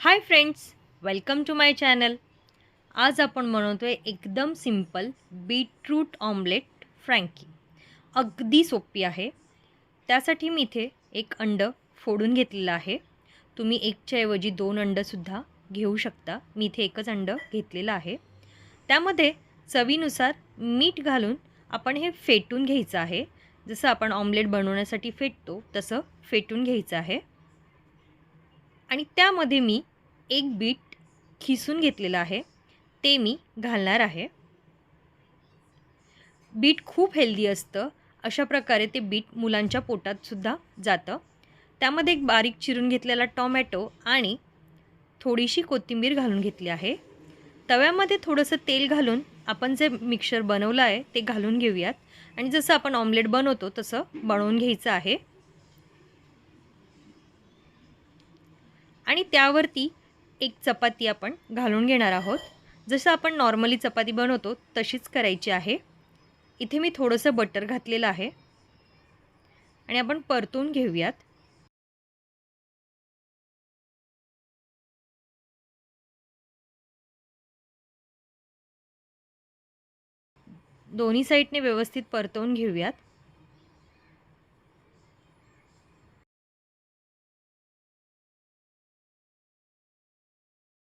Hi friends welcome to my channel आज आपण बनवतो आहे एकदम सिंपल बीटरूट ऑमलेट फ्रँकी अगदी सोपी आहे. त्यासाठी मी इथे एक अंड फोडून घेतलेलं आहे. तुम्ही एकच्याऐवजी दोन अंडंसुद्धा घेऊ शकता. मी इथे एकच अंड घेतलेलं आहे. त्यामध्ये चवीनुसार मीठ घालून आपण हे फेटून घ्यायचं आहे. जसं आपण ऑमलेट बनवण्यासाठी फेटतो तसं फेटून घ्यायचं आहे. आणि त्यामध्ये मी एक बीट खिसून घेतलेलं आहे. ते मी घालणार आहे. बीट खूप हेल्दी असतं. अशा प्रकारे ते बीट मुलांच्या पोटातसुद्धा जातं. त्यामध्ये एक बारीक चिरून घेतलेला टॉमॅटो आणि थोडीशी कोथिंबीर घालून घेतली आहे. तव्यामध्ये थोडंसं तेल घालून आपण जे मिक्सर बनवलं आहे ते घालून घेऊयात. आणि जसं आपण ऑमलेट बनवतो तसं बनवून घ्यायचं आहे. आणि त्यावरती एक चपाती आपण घालून घेणार आहोत. जसं आपण नॉर्मली चपाती बनवतो तशीच करायची आहे. इथे मी थोडंसं बटर घातलेलं आहे. आणि आपण परतून घेऊयात. दोन्ही साईडने व्यवस्थित परतवून घेऊयात.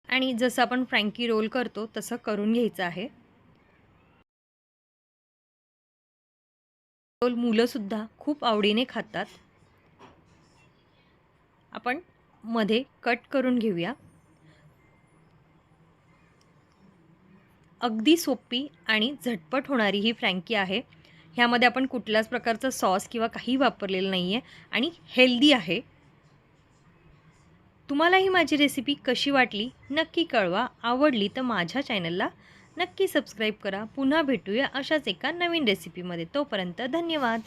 आणि जसं आपण फ्रँकी रोल करतो तसं करून घ्यायचं आहे. रोल मुलंसुद्धा खूप आवडीने खातात. आपण मध्ये कट करून घेऊया. अगदी सोपी आणि झटपट होणारी ही फ्रँकी आहे. ह्यामध्ये आपण कुठल्याच प्रकारचं सॉस किंवा काही वापरलेलं नाही आहे आणि हेल्दी आहे. तुम्हाला ही माझी रेसिपी कशी वाटली नक्की कळवा. आवडली तर माझ्या चॅनलला नक्की सबस्क्राईब करा. पुन्हा भेटूया अशाच एका नवीन रेसिपीमध्ये तोपर्यंत धन्यवाद.